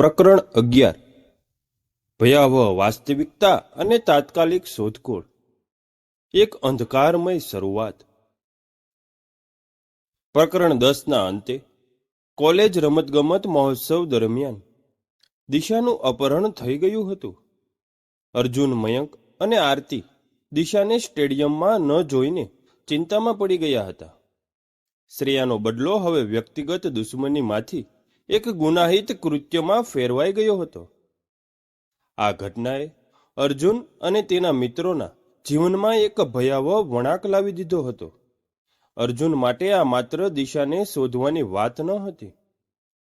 પ્રકરણ અગિયાર. ભયાવહ વાસ્તવિકતા અને તાત્કાલિક શોધખોળ. એક અંધકારમય શરૂઆત. પ્રકરણ દસના અંતે, કોલેજ રમતગમત મહોત્સવ દરમિયાન, દિશાનું અપહરણ થઈ ગયું હતું. અર્જુન મયંક અને આરતી દિશાને સ્ટેડિયમમાં ન જોઈને ચિંતામાં પડી ગયા હતા. શ્રેયાનો બદલો હવે વ્યક્તિગત દુશ્મનીમાંથી એક ગુનાહિત કૃત્યમાં ફેરવાઈ ગયો હતો. આ ઘટનાએ અર્જુન અને તેના મિત્રોના જીવનમાં એક ભયાવહ વણાક લાવી દીધો હતો. અર્જુન માટે આ માત્ર દિશાને શોધવાની વાત ન હતી,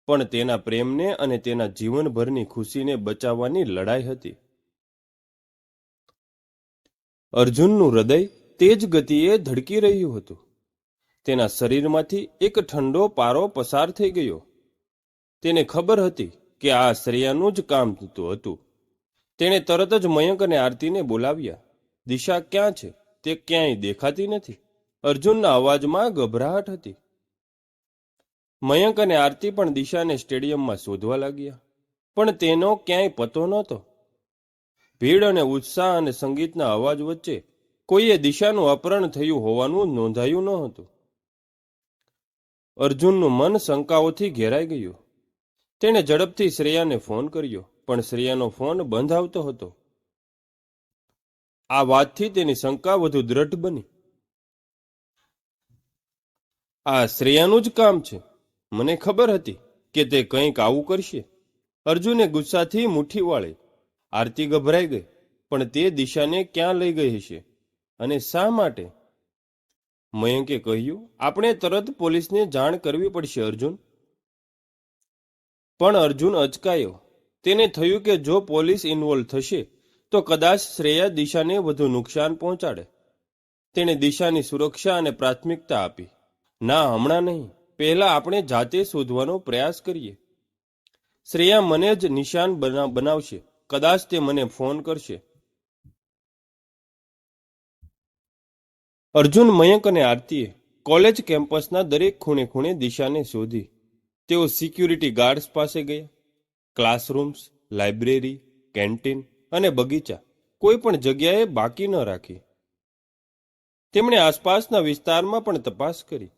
પણ તેના પ્રેમને અને તેના જીવનભરની ખુશીને બચાવવાની લડાઈ હતી. અર્જુનનું હૃદય તેજ ગતિએ ધડકી રહ્યું હતું. તેના શરીરમાંથી એક ઠંડો પારો પસાર થઈ ગયો. તેને ખબર હતી કે આ શ્રેયાનું જ કામ થતું હતું. તેણે તરત જ મયંક અને આરતીને બોલાવ્યા. દિશા ક્યાં છે? તે ક્યાંય દેખાતી નથી. અર્જુનના અવાજમાં ગભરાહટ હતી. મયંક અને આરતી પણ દિશાને સ્ટેડિયમમાં શોધવા લાગ્યા. પણ તેનો ક્યાંય પતો નહોતો. ભીડ અને ઉત્સાહ અને સંગીતના અવાજ વચ્ચે કોઈએ દિશાનું અપહરણ થયું હોવાનું નોંધાયું ન હતું અર્જુનનું મન શંકાઓથી ઘેરાઈ ગયું. તેણે ઝડપથી શ્રેયાને ફોન કર્યો, પણ શ્રેયાનો ફોન બંધ આવતો હતો. આ વાતથી તેની શંકા વધુ દ્રઢ બની. આ શ્રેયાનું જ કામ છે. મને ખબર હતી કે તે કંઈક આવું કરશે. અર્જુને ગુસ્સાથી મુઠ્ઠી વાળી. આરતી ગભરાઈ ગઈ, પણ તે દિશાને ક્યાં લઈ ગઈ હશે? અને શા માટે? મયંકે કહ્યું, આપણે તરત પોલીસને જાણ કરવી પડશે, અર્જુન. પણ અર્જુન અચકાયો. તેને થયું કે જો પોલીસ ઇન્વોલ્વ થશે, તો કદાચ શ્રેયા દિશાને વધુ નુકસાન પહોંચાડે. તેણે દિશાની સુરક્ષા અને પ્રાથમિકતા આપી. ના, હમણાં નહીં. પહેલા આપણે જાતે શોધવાનો પ્રયાસ કરીએ. શ્રેયા મને જ નિશાન બનાવશે. કદાચ તે મને ફોન કરશે. અર્જુન મયંક અને આરતીએ કોલેજ કેમ્પસના દરેક ખૂણે ખૂણે દિશાને શોધી. તેઓ સિક્યુરિટી ગાર્ડ્સ પાસે ગયા, ક્લાસરૂમ્સ, લાઇબ્રેરી, કેન્ટીન અને બગીચા કોઈ પણ જગ્યાએ બાકી ન રાખી. તેમણે આસપાસના વિસ્તારમાં પણ તપાસ કરી,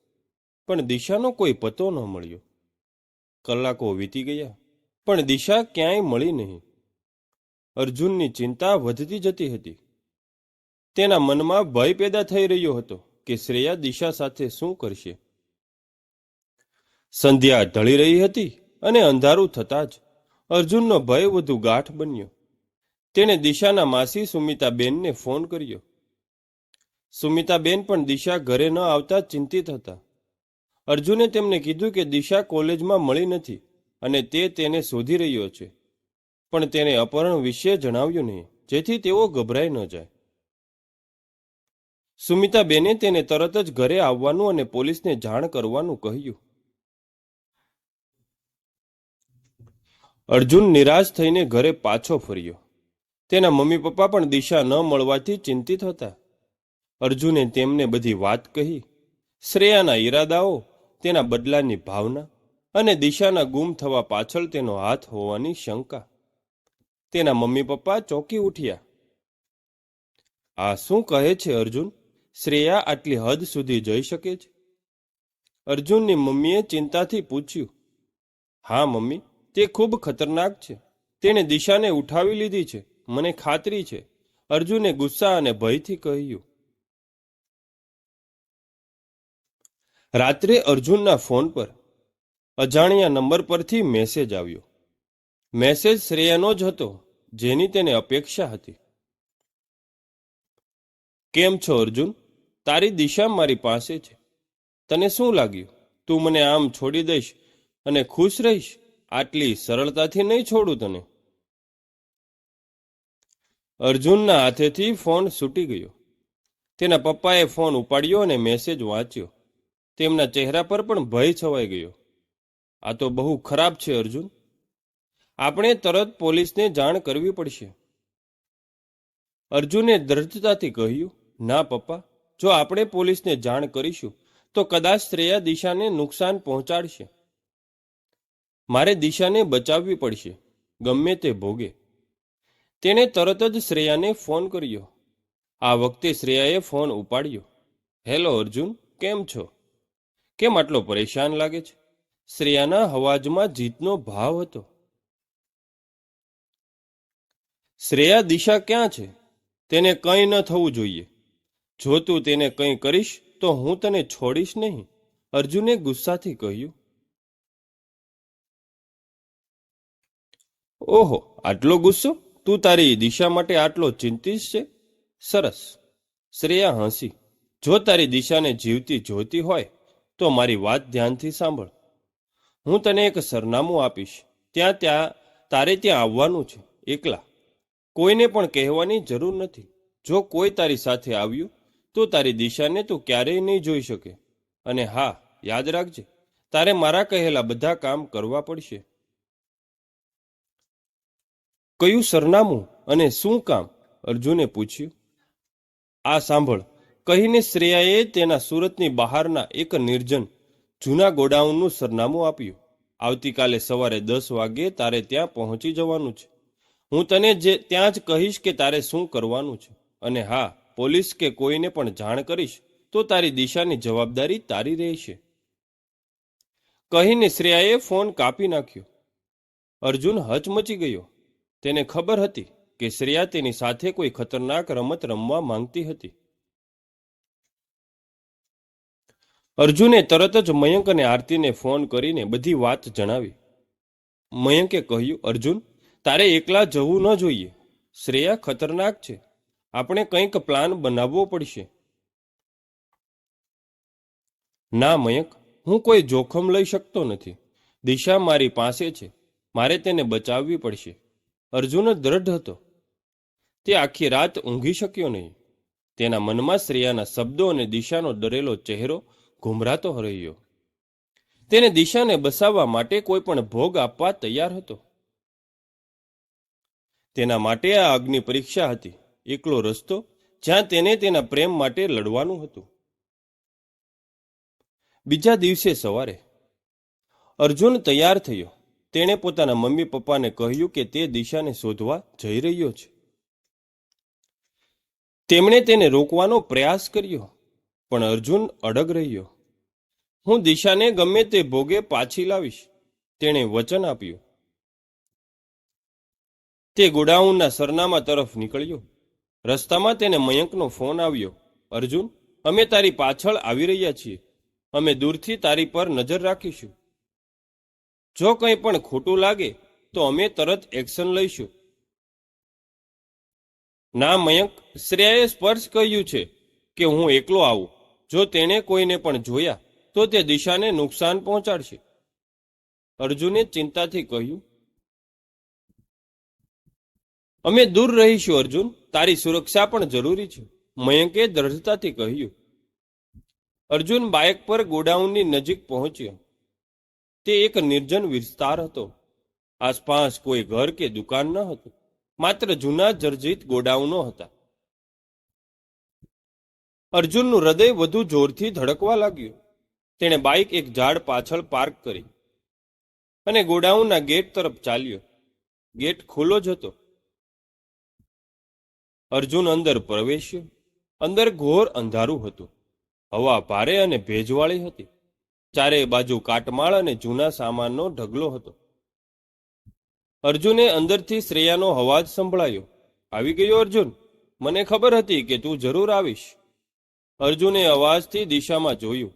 પણ દિશાનો કોઈ પતો ન મળ્યો. કલાકો વીતી ગયા, પણ દિશા ક્યાંય મળી નહીં. અર્જુનની ચિંતા વધતી જતી હતી. તેના મનમાં ભય પેદા થઈ રહ્યો હતો કે શ્રેયા દિશા સાથે શું કરશે. સંધ્યા ઢળી રહી હતી અને અંધારું થતાં જ અર્જુનનો ભય વધુ ગાંઠ બન્યો. તેણે દિશાના માસી સુમિતાબેનને ફોન કર્યો. સુમિતાબેન પણ દિશા ઘરે ન આવતા ચિંતિત હતા. અર્જુને તેમને કીધું કે દિશા કોલેજમાં મળી નથી અને તે તેને શોધી રહ્યો છે. પણ તેને અપહરણ વિશે જણાવ્યું નહીં, જેથી તેઓ ગભરાઈ ન જાય. સુમિતાબેને તેને તરત જ ઘરે આવવાનું અને પોલીસને જાણ કરવાનું કહ્યું. અર્જુન નિરાશ થઈને ઘરે પાછો ફર્યો. તેના મમ્મી પપ્પા પણ દિશા ન મળવાથી ચિંતિત હતા. અર્જુને તેમને બધી વાત કહી. શ્રેયાના ઈરાદાઓ, તેના બદલાની ભાવના અને દિશાના ગુમ થવા પાછળ તેનો હાથ હોવાની શંકા. તેના મમ્મી પપ્પા ચોંકી ઉઠ્યા. આ શું કહે છે અર્જુન? શ્રેયા આટલી હદ સુધી જઈ શકે છે? અર્જુનની મમ્મીએ ચિંતાથી પૂછ્યું. હા મમ્મી તે ખૂબ ખતરનાક છે. તેણે દિશાને ઉઠાવી લીધી છે. મને ખાતરી છે. અર્જુને ગુસ્સા અને ભયથી કહ્યું. રાત્રે અર્જુનના ફોન પર અજાણ્યા નંબર પરથી મેસેજ આવ્યો. મેસેજ શ્રેયાનો જ હતો, જેની તેને અપેક્ષા હતી. કેમ છો અર્જુન? તારી દિશા મારી પાસે છે. તને શું લાગ્યું? તું મને આમ છોડી દઈશ અને ખુશ રહીશ? આટલી સરળતાથી નહીં છોડું તને? અર્જુનના હાથેથી ફોન છૂટી ગયો. તેના પપ્પાએ ફોન ઉપાડ્યો અને મેસેજ વાંચ્યો. તેમના ચહેરા પર પણ ભય છવાઈ ગયો. આ તો બહુ ખરાબ છે, અર્જુન. આપણે તરત પોલીસને જાણ કરવી પડશે. અર્જુને દ્રઢતાથી કહ્યું, ના, પપ્પા, જો આપણે પોલીસને જાણ કરીશું, તો કદાચ શ્રેયા દિશાને નુકસાન પહોંચાડશે. મારે દિશાને બચાવવી પડશે. ગમે તે ભોગે. તેણે તરત જ શ્રેયાને ફોન કર્યો. આ વખતે શ્રેયાએ ફોન ઉપાડ્યો. હેલો અર્જુન, કેમ છો? કેમ આટલો પરેશાન લાગે છે? શ્રેયાના અવાજમાં જીતનો ભાવ હતો. શ્રેયા, દિશા ક્યાં છે? તેને કંઈ ન થવું જોઈએ. જો તું તેને કંઈ કરીશ, તો હું તને છોડીશ નહીં. અર્જુને ગુસ્સાથી કહ્યું. ઓહો, આટલો ગુસ્સો? તું તારી દિશા માટે આટલો ચિંતિત છે? સરસ. શ્રેયા હસી, જો તારી દિશાને જીવતી જોતી હોય, તો મારી વાત ધ્યાનથી સાંભળ. હું તને એક સરનામું આપીશ. ત્યાં ત્યાં તારે ત્યાં આવવાનું છે, એકલા. કોઈને પણ કહેવાની જરૂર નથી. જો કોઈ તારી સાથે આવ્યું, તો તારી દિશાને તું ક્યારેય નહીં જોઈ શકે. અને હા, યાદ રાખજે, તારે મારા કહેલા બધા કામ કરવા પડશે. કયું સરનામું અને શું કામ? અર્જુને પૂછ્યું. આ સાંભળ. કહીને શ્રેયાએ તેના સુરતની બહારના એક નિર્જન જૂના ગોડાઉનનું સરનામું આપ્યું. આવતીકાલે સવારે દસ વાગ્યે તારે ત્યાં પહોંચી જવાનું છે. હું તને જે ત્યાં જ કહીશ કે તારે શું કરવાનું છે. અને હા, પોલીસ કે કોઈને પણ જાણ કરીશ, તો તારી દિશાની જવાબદારી તારી રહેશે. કહીને શ્રેયાએ ફોન કાપી નાખ્યો. અર્જુન હચમચી ગયો. તેને ખબર હતી કે શ્રેયા તેની સાથે કોઈ ખતરનાક રમત રમવા માંગતી હતી. અર્જુને તરત જ મયંક અને આરતીને ફોન કરીને બધી વાત જણાવી. મયંકે કહ્યું, અર્જુન, તારે એકલા જવું ન જોઈએ. શ્રેયા ખતરનાક છે. આપણે કંઈક પ્લાન બનાવવો પડશે. ના મયંક, હું કોઈ જોખમ લઈ શકતો નથી. દિશા મારી પાસે છે. મારે તેને બચાવવી પડશે. અર્જુન દ્રઢ હતો. તે આખી રાત ઊંઘી શક્યો નહીં. તેના મનમાં શ્રેયાના શબ્દો અને દિશાનો ડરેલો ચહેરો ઘુમરાતો રહ્યો. તેને દિશાને બસાવવા માટે કોઈ પણ ભોગ આપવા તૈયાર હતો. તેના માટે આ અગ્નિ પરીક્ષા હતી. એકલો રસ્તો જ્યાં તેને તેના પ્રેમ માટે લડવાનું હતું. બીજા દિવસે સવારે અર્જુન તૈયાર થયો. તેણે પોતાના મમ્મી પપ્પાને કહ્યું કે તે દિશાને શોધવા જઈ રહ્યો છે. તેમણે તેને રોકવાનો પ્રયાસ કર્યો, પણ અર્જુન અડગ રહ્યો. હું દિશાને ગમે તે ભોગે પાછી લાવીશ, તેણે વચન આપ્યું. તે ગોડાઉનના સરનામા તરફ નીકળ્યો. રસ્તામાં તેને મયંકનો ફોન આવ્યો. અર્જુન, અમે તારી પાછળ આવી રહ્યા છીએ. અમે દૂરથી તારી પર નજર રાખીશું. જો કંઈ પણ ખોટું લાગે, તો અમે તરત એક્શન લઈશું. ના, મયંક, શ્રેયાએ સ્પર્શ કહ્યું છે કે હું એકલો આવું. જો તેણે કોઈને પણ જોયા, તો તે દિશાને નુકસાન પહોંચાડશે. અર્જુને ચિંતાથી કહ્યું, અમે દૂર રહીશું, અર્જુન. તારી સુરક્ષા પણ જરૂરી છે. મયંકે દ્રઢતાથી કહ્યું, અર્જુન બાઇક પર ગોડાઉનની નજીક પહોંચ્યો. તે એક નિર્જન વિસ્તાર હતો. આસપાસ કોઈ ઘર કે દુકાન ન હતું. માત્ર જૂના જર્જિત ગોડાઉનો હતા. અર્જુનનું હૃદય વધુ જોરથી ધડકવા લાગ્યું. તેણે બાઇક એક ઝાડ પાછળ પાર્ક કરી અને ગોડાઉનના ગેટ તરફ ચાલ્યો. ગેટ ખુલ્લો જ હતો. અર્જુન અંદર પ્રવેશ્યો. અંદર ઘોર અંધારું હતું. હવા ભારે અને ભેજવાળી હતી. ચારે બાજુ કાટમાળ અને જૂના સામાનનો ઢગલો હતો. અર્જુને અંદરથી શ્રેયાનો અવાજ સંભળાયો. આવી ગયો અર્જુન? મને ખબર હતી કે તું જરૂર આવીશ. અર્જુને અવાજથી દિશામાં જોયું.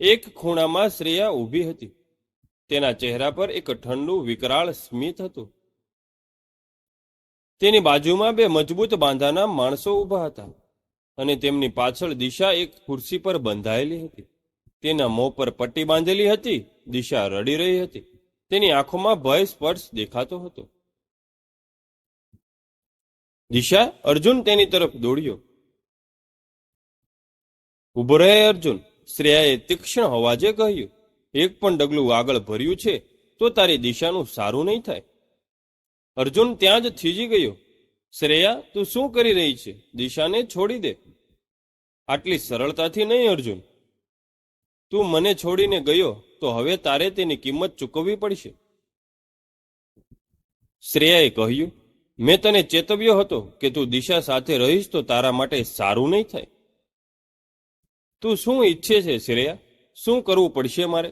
એક ખૂણામાં શ્રેયા ઊભી હતી. તેના ચહેરા પર એક ઠંડુ વિકરાળ સ્મિત હતું. તેની બાજુમાં બે મજબૂત બાંધાના માણસો ઊભા હતા અને તેમની પાછળ દિશા એક ખુરશી પર બંધાયેલી હતી. તેના મોં પર પટ્ટી બાંધેલી હતી, દિશા રડી રહી હતી. તેની આંખોમાં ભય સ્પર્શ દેખાતો હતો. દિશા, અર્જુન તેની તરફ દોડ્યો. ઊભો રહે અર્જુન, શ્રેયાએ તીક્ષ્ણ અવાજે કહ્યું, એક પણ ડગલું આગળ ભર્યું છે, તો તારી દિશાનું સારું નહીં થાય. અર્જુન ત્યાં જ થીજી ગયો. શ્રેયા, તું શું કરી રહી છે? દિશાને છોડી દે. આટલી સરળતાથી નહીં, અર્જુન. તું મને છોડીને ગયો, તો હવે તારે તેની કિંમત ચૂકવવી પડશે. શ્રેયાએ કહ્યું, મેં તને ચેતવ્યો હતો કે તું દિશા સાથે રહીશ તો તારા માટે સારું નહીં થાય. તું શું ઈચ્છે છે શ્રેયા? શું કરવું પડશે મારે?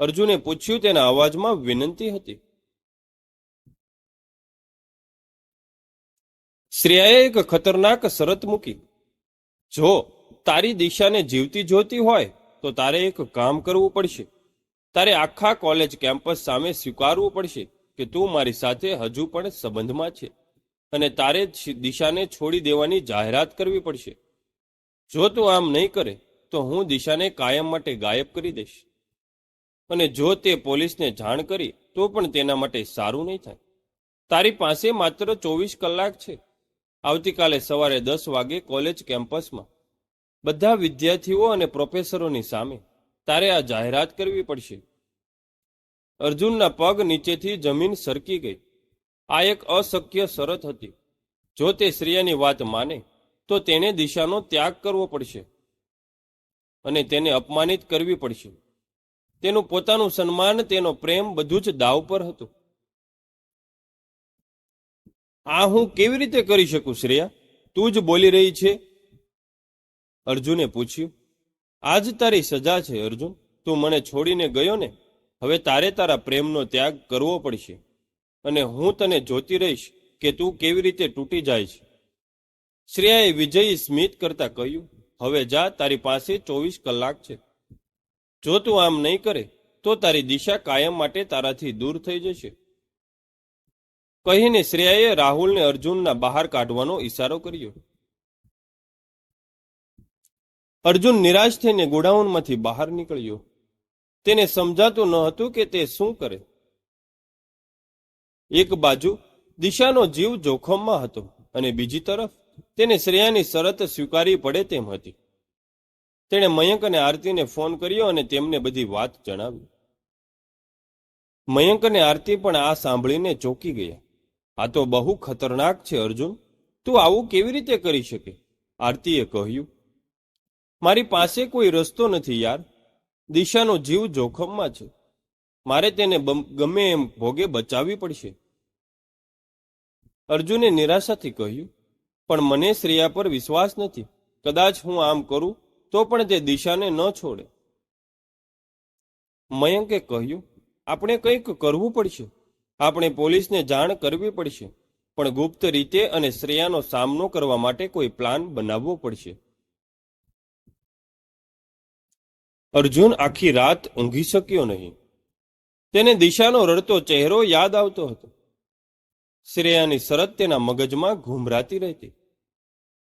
અર્જુને પૂછ્યું તેના અવાજમાં વિનંતી હતી. શ્રેયાએ એક ખતરનાક શરત મૂકી. જો તારી દિશાને જીવતી જોતી હોય તો તારે એક કામ કરવું પડશે. તારે આખા કોલેજ કેમ્પસ સામે સ્વીકારવું પડશે કે તું મારી સાથે હજુ પણ સંબંધમાં છે. અને તારે દિશાને છોડી દેવાની જાહેરાત કરવી પડશે. જો તું આમ નહીં કરે, તો હું દિશાને કાયમ માટે ગાયબ કરી દઈશ. અને જો તે પોલીસને જાણ કરી, તો પણ તેના માટે સારું નહીં થાય. તારી પાસે માત્ર ચોવીસ કલાક છે. આવતીકાલે સવારે દસ વાગે કોલેજ કેમ્પસમાં. બધા વિદ્યાર્થીઓ અને પ્રોફેસરોની સામે તારે આ જાહેરાત કરવી પડશે. અર્જુનના પગ નીચેથી જમીન સરકી ગઈ. આ એક અશક્ય શરત હતી. જો તે શ્રેયાની વાત માને, તો તેને દિશાનો ત્યાગ કરવો પડશે અને તેને અપમાનિત કરવી પડશે. તેનું પોતાનું સન્માન, તેનો પ્રેમ બધું જ દાવ પર હતું. આ હું કેવી રીતે કરી શકું, શ્રેયા? તું જ બોલી રહી છે? અર્જુને પૂછ્યું, આજ તારી સજા છે અર્જુન? તું મને છોડીને ગયો ને? હવે તારે તારા પ્રેમનો ત્યાગ કરવો પડશે. અને હું તને જોતી રહીશ કે તું કેવી રીતે તૂટી જાય છે. શ્રેયાએ વિજયી સ્મિત કરતા કહ્યું, હવે જા, તારી પાસે ચોવીસ કલાક છે. જો તું આમ નહીં કરે, તો તારી દિશા કાયમ માટે તારાથી દૂર થઈ જશે. કહીને શ્રેયાએ રાહુલને અર્જુનના બહાર કાઢવાનો ઈશારો કર્યો. અર્જુન નિરાશ થઈને ગોડાઉનમાંથી બહાર નીકળ્યો. તેને સમજાતું ન હતું કે તે શું કરે. એક બાજુ દિશાનો જીવ જોખમમાં હતો અને બીજી તરફ તેને શ્રેયાની શરત સ્વીકારવી પડે તેમ હતી. તેણે મયંક અને આરતીને ફોન કર્યો અને તેમને બધી વાત જણાવી. મયંક અને આરતી પણ આ સાંભળીને ચોંકી ગયા. આ તો બહુ ખતરનાક છે અર્જુન. તું આવું કેવી રીતે કરી શકે? આરતીએ કહ્યું. મારી પાસે કોઈ રસ્તો નથી યાર. દિશાનો જીવ જોખમમાં છે. મારે તેને ગમે એમ ભોગે બચાવવી પડશે. અર્જુને નિરાશાથી કહ્યું, પણ મને શ્રેયા પર વિશ્વાસ નથી. કદાચ હું આમ કરું, તો પણ તે દિશાને ન છોડે. મયંકે કહ્યું, આપણે કંઈક કરવું પડશે. આપણે પોલીસને જાણ કરવી પડશે. પણ ગુપ્ત રીતે અને શ્રેયાનો સામનો કરવા માટે કોઈ પ્લાન બનાવવો પડશે. અર્જુન આખી રાત ઊંઘી શક્યો નહીં. તેને દિશાનો રડતો ચહેરો યાદ આવતો હતો. શ્રેયાની શરત તેના મગજમાં ઘૂમરાતી રહેતી.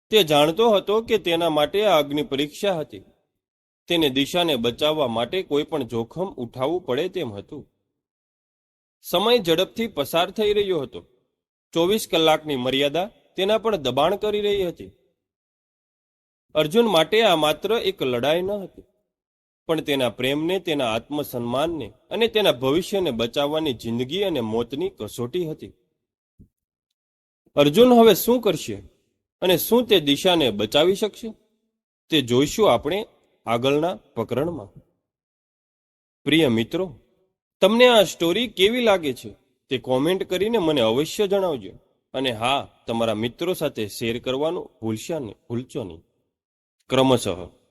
તે જાણતો હતો કે તેના માટે આ અગ્નિ પરીક્ષા હતી. તેને દિશાને બચાવવા માટે કોઈ પણ જોખમ ઉઠાવવું પડે તેમ હતું. સમય ઝડપથી પસાર થઈ રહ્યો હતો. ચોવીસ કલાકની મર્યાદા તેના પર દબાણ કરી રહી હતી. અર્જુન માટે આ માત્ર એક લડાઈ ન હતી. પણ તેના પ્રેમને, તેના આત્મસન્માનને અને તેના ભવિષ્યને બચાવવાની જિંદગી અને મોતની કસોટી હતી. અર્જુન હવે શું કરશે અને શું તે દિશાને બચાવી શકશે, તે જોઈશું આપણે આગળના પ્રકરણમાં. પ્રિય મિત્રો, તમને આ સ્ટોરી કેવી લાગે છે તે કોમેન્ટ કરીને મને અવશ્ય જણાવજો. અને હા, તમારા મિત્રો સાથે શેર કરવાનું ભૂલશા નહીં ભૂલશો નહીં. ક્રમશઃ.